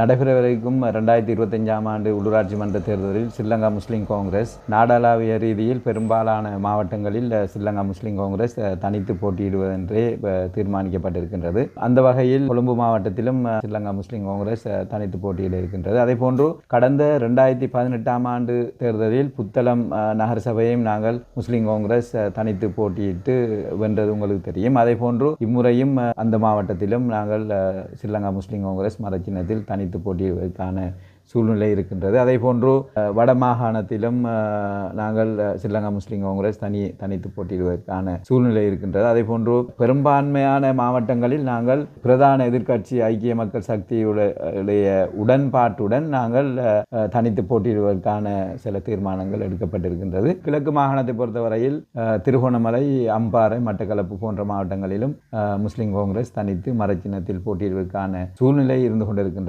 நடைபெறவிருக்கும் ரெண்டாயிரத்தி இருபத்தஞ்சாம் ஆண்டு உள்ளூராட்சி மன்ற தேர்தலில் ஸ்ரீலங்கா முஸ்லீம் காங்கிரஸ் நாடளாவிய ரீதியில் பெரும்பாலான மாவட்டங்களில் ஸ்ரீலங்கா முஸ்லீம் காங்கிரஸ் தனித்து போட்டியிடுவதென்றே தீர்மானிக்கப்பட்டிருக்கின்றது. அந்த வகையில் கொழும்பு மாவட்டத்திலும் ஸ்ரீலங்கா முஸ்லீம் காங்கிரஸ் தனித்து போட்டியிட இருக்கின்றது. அதே போன்று கடந்த ரெண்டாயிரத்தி பதினெட்டாம் ஆண்டு தேர்தலில் புத்தளம் நகரசபையும் நகர சபையையும் நாங்கள் முஸ்லீம் காங்கிரஸ் தனித்து போட்டியிட்டு வென்றது உங்களுக்கு தெரியும். அதே போன்று இம்முறையும் அந்த மாவட்டத்திலும் நாங்கள் ஸ்ரீலங்கா முஸ்லீம் காங்கிரஸ் மரச்சின்னத்தில் தனித்து போட்டிக்கான சூழ்நிலை இருக்கின்றது. அதே போன்று வட மாகாணத்திலும் நாங்கள் ஸ்ரீலங்கா முஸ்லீம் காங்கிரஸ் தனி தனித்து போட்டியிடுவதற்கான சூழ்நிலை இருக்கின்றது. அதே போன்று பெரும்பான்மையான மாவட்டங்களில் நாங்கள் பிரதான எதிர்க்கட்சி ஐக்கிய மக்கள் சக்தியுடைய உடன்பாட்டுடன் நாங்கள் தனித்து போட்டியிடுவதற்கான சில தீர்மானங்கள் எடுக்கப்பட்டிருக்கின்றது. கிழக்கு மாகாணத்தை பொறுத்தவரையில் திருகோணமலை அம்பாறை மட்டக்களப்பு போன்ற மாவட்டங்களிலும் முஸ்லீம் காங்கிரஸ் தனித்து மரச்சின்னத்தில் போட்டியிடுவதற்கான சூழ்நிலை இருந்து கொண்டிருக்கின்றது.